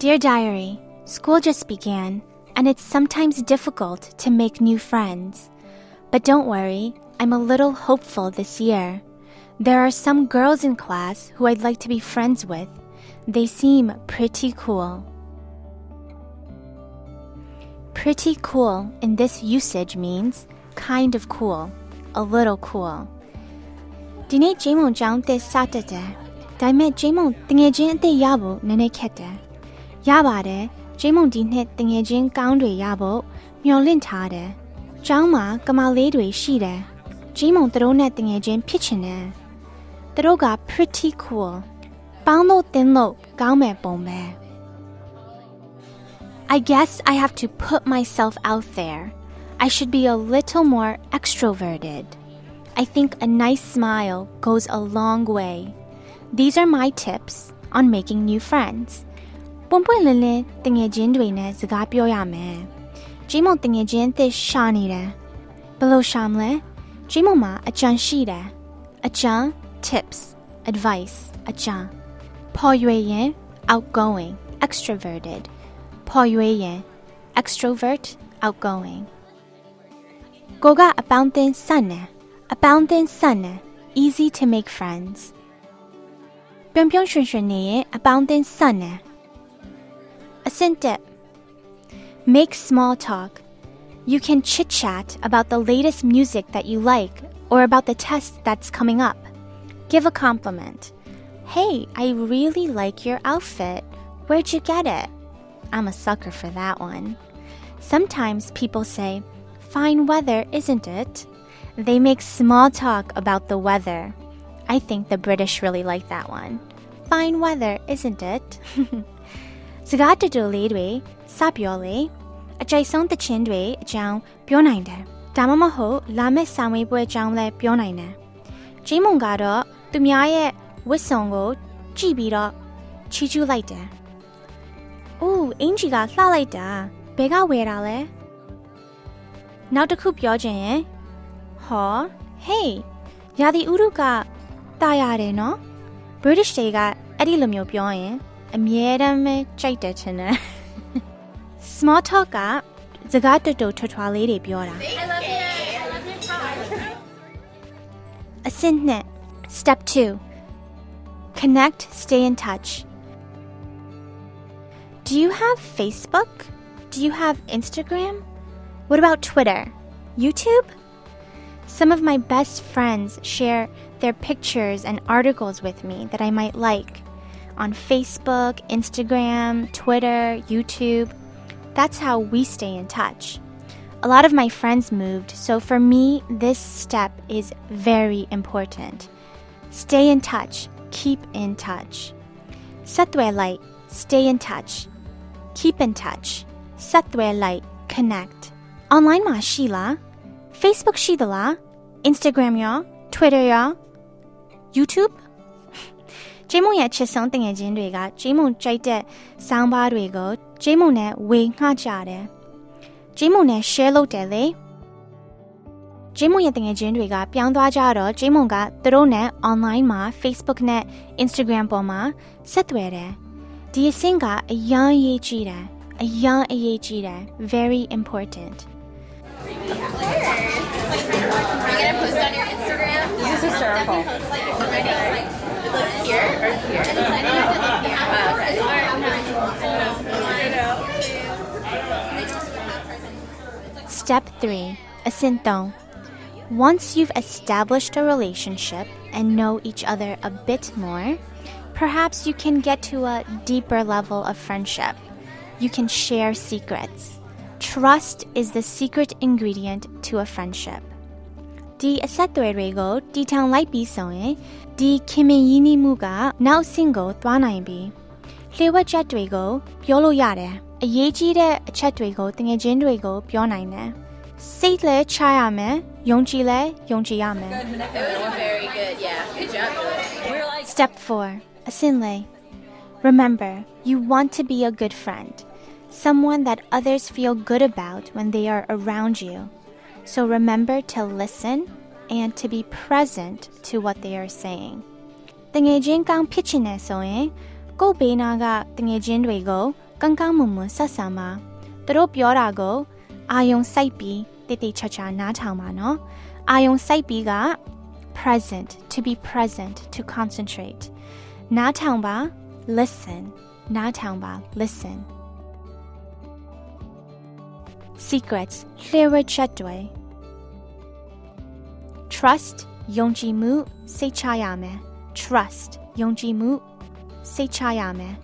Dear Diary, school just began, and it's sometimes difficult to make new friends. But don't worry, I'm a little hopeful this year. There are some girls in class who I'd like to be friends with. They seem pretty cool. Pretty cool in this usage means kind of cool, a little cool. ဒီနေ့ဂျိမ်းမုံကျောင်းသစ်စတက်တယ်။ဒါပေမဲ့ဂျိမ်းမုံတငယ်ချင်းအသစ်ရဖို့နည်းနည်းခက်တယ်။ ရပါတယ်။ဂျိမ်းမုံဒီနှစ်တငယ်ချင်းကောင်းတွေရဖို့မျှော်လင့်ထားတယ်။ကျောင်းမှာကမာလေးတွေရှိတယ်။ဂျိမ်းမုံသူတို့နဲ့တငယ်ချင်းဖြစ်ချင်တယ်။သူတို့က pretty cool ။ပေါင်းလို့တင်းလို့ကောင်းမဲ့ပုံပဲ I guess I have to put myself out there. I should be a little more extroverted. I think a nice smile goes a long way. These are my tips on making new friends. ပွန်ပွင့်လင်းလင်းတငယ်ချင်းတွေနဲ့စကားပြောရမယ်။ဂျီမုံတငယ်ချင်းအသစ်ရှာနေတယ်။ဘယ်လိုရှာမလဲ။ဂျီမုံမှာအကြံရှိတယ်။အကြံ tips advice အကြံပေါ်ရွေရင် outgoing extroverted ပေါ်ရွေရင် extrovert outgoing ကိုကအပေါင်းအသင်းဆက်နေအပေါင်းအသင်းဆက်နေ easy to make friends ပြုံပြုံရွှင်ရွှင်နေရင်အပေါင်းအသင်းဆက်နေအဆ Asinte. Make small talk. You can chit chat about the latest music that you like or about the test that's coming up. Give a compliment. Hey, I really like your outfit. Where'd you get it? I'm a sucker for that one. Sometimes people say, Fine weather, isn't it? They make small talk about the weather. I think the British really like that one. Fine weather, isn't it? စကားတူတူလေးတွေစပြောလေအကြိုက်ဆုံးသချင်းတွေအကြောင်းပြောနိုင်တယ်။ဒါမှမဟုတ်လာမယ့်စာမေးပွဲအကြောင်းလည်းပြောနိုင်တယ်။ဂျင်းမုံကတော့သူများရဲ့ဝတ်စုံကိုကြည့်ပြီးတော့ချီးကျူးလိုက်တယ်။အိုးအင်ဂျီကလှလိုက်တာဘယ်ကဝယ်တာလဲ။နောက်တစ်ခုပြောချင်ရင်ဟော hey ရာသီဥတုကတာရတယ်နော် British တွေကအဲ့ဒီလိုမျိုးပြောရင် အမြဲတမ်းပဲကြိုက်တယ်ချင်တယ် Small talk ကစကားတူတူထွားထွားလေးတွေပြောတာ I love you. I love your top. အဆင့်နှစ် Step 2 Connect stay in touch Do you have Facebook? Do you have Instagram? What about Twitter? YouTube? Some of my best friends share their pictures and articles with me that I might like on Facebook, Instagram, Twitter, YouTube. That's how we stay in touch. A lot of my friends moved, so for me, this step is very important. Stay in touch, keep in touch. Satwe light, stay in touch. Keep in touch. Satwe light, connect. Online မှာရှိလား Facebook ရှိသလား Instagram ရော Twitter ရော YouTube ဂျိမုံရဲ့ချစ်ဆုံးတငယ်ချင်းတွေကဂျိမုံကြိုက်တဲ့ဆောင်းပါးတွေကိုဂျိမုံနဲ့ဝေငှကြတယ်ဂျိမုံနဲ့ share လုပ်တယ်လေဂျိမုံရဲ့တငယ်ချင်းတွေကပြောင်းသွားကြတော့ဂျိမုံကသူတို့နဲ့ online မှာ Facebook နဲ့ Instagram ပေါ်မှာဆက်သွယ်တယ်ဒီအဆင့်ကအရန်ရေးကြည့်တယ်အရန်အရေးကြီးတယ် very important Are you gonna post on your Instagram? This is hysterical. Like here Step 3 Asinto. Once you've established a relationship and know each other a bit more, perhaps you can get to a deeper level of friendship. You can share secrets. Trust is the secret ingredient to a friendship. ဒီအဆက်အသွယ်တွေကိုတီထောင်လိုက်ပြီးဆိုရင်ဒီခင်မင်ရင်းနှီးမှုကနောက်ဆင့်ကိုသွားနိုင်ပြီး လျှို့ဝှက်ချက်တွေကိုပြောလို့ရတယ်အရေးကြီးတဲ့အချက်တွေကိုတငယ်ချင်းတွေကိုပြောနိုင်တယ်စိတ်လည်းချရမယ်ယုံကြည်လည်းယုံကြည်ရမယ် It was very good. Yeah. Good job, Julie. We're like Step 4 Asinle Remember you want to be a good friend someone that others feel good about when they are around you so remember to listen and to be present to what they are saying တငယ်ချင်းကောင်းဖြစ်ချင်တယ်ဆိုရင် ကိုယ့်ဘေးနားကတငယ်ချင်းတွေကို ကန်းကန်းမွန်မွန်ဆက်ဆံပါသူတို့ပြောတာကိုအာယုံစိုက်ပြီးတိတ်တိတ်ချာချာနားထောင်ပါနော်အာယုံစိုက်ပြီးက present to be present to concentrate နားထောင်ပါ listen နားထောင်ပါ listen secrets လျှို့ဝှက်ချက်တွေ trust ယုံကြည်မှုစိတ်ချရမယ် trust ယုံကြည်မှု စိတ်ချရမယ်